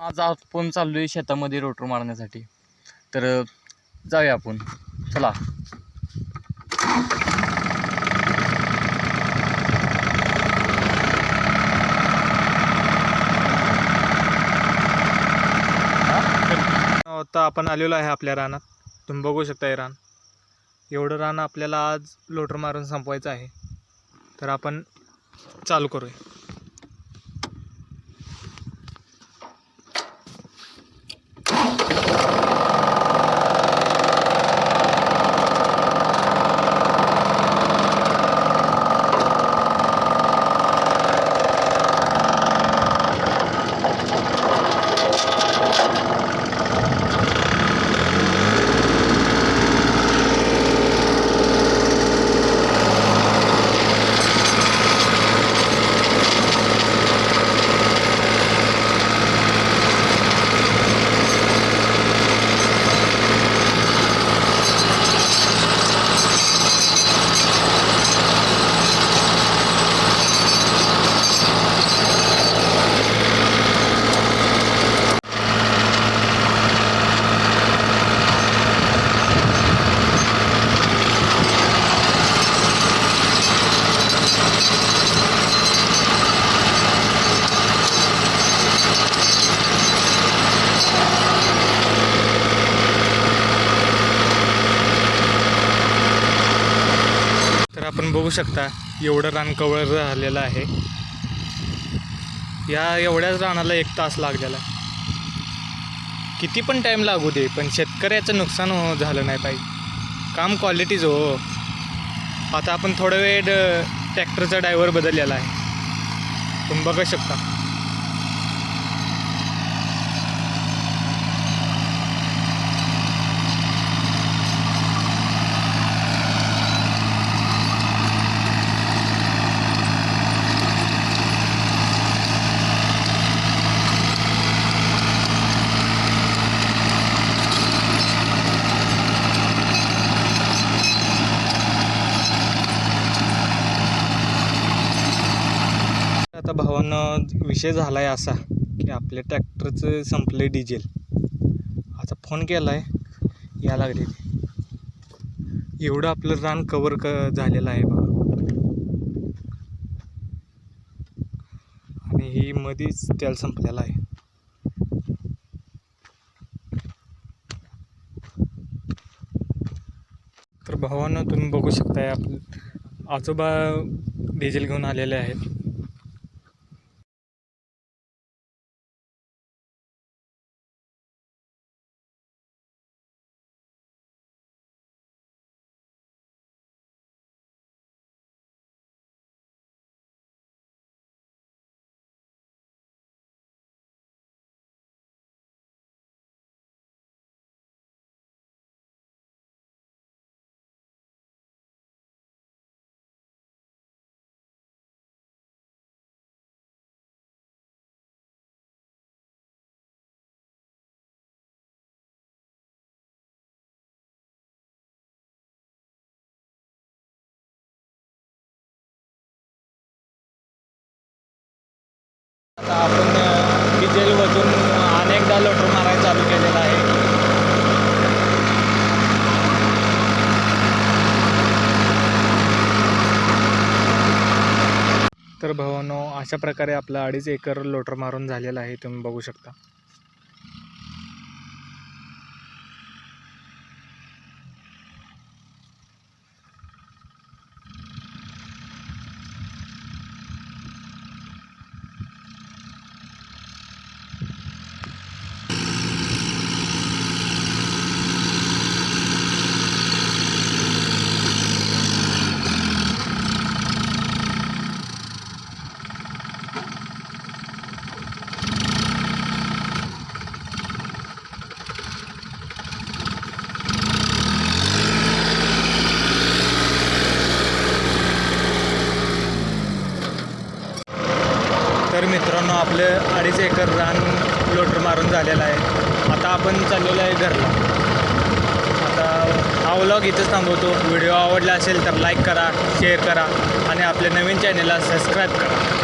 आज आपण चाललो आहे शेतामध्ये रोटर मारण्यासाठी. तर जाऊया आपण. चला. आता आपण आलेलो आहे आपल्या रानात. तुम्ही बघू शकता हे रान. एवढं रान आपल्याला आज लोटर मारून संपवायचं आहे. तर आपण चालू करूया तर आपण बघू शकता एवढं रान कवळ झालेलं आहे. या एवढ्याच रानाला एक तास लागलेला आहे. किती पण टाईम लागू दे पण शेतकऱ्याचं नुकसान हो झालं नाही पाहिजे. काम क्वालिटीज हो. आता आपण थोडा वेळ ट्रॅक्टरचा ड्रायव्हर बदललेला आहे. तुम्ही बघू शकता आता भावानं विषय झाला आहे असा की आपल्या ट्रॅक्टरचं संपलं डिझेल. आता फोन केला आहे या लागले एवढं आपलं रान कवर क झालेलं आहे बघा. आणि ही मध्येच तेल संपलेलं आहे. तर भावानं तुम्ही बघू शकताय आप आजोबा डिझेल घेऊन आलेले आहेत. आता आपण डिझेल वजून अनेकदा लोटर मारायला चालू केलेला आहे. तर भावानो अशा प्रकारे आपला अडीच एकर लोटर मारून झालेला आहे तुम्ही बघू शकता तर मित्रांनो आपलं अडीच एकर रान लोटर मारून झालेलं आहे. आता आपण चाललेलो आहे घरला. आता हा व्लॉग इथंच थांबवतो. व्हिडिओ आवडला असेल तर लाईक करा शेअर करा आणि आपल्या नवीन चॅनलला सबस्क्राईब करा.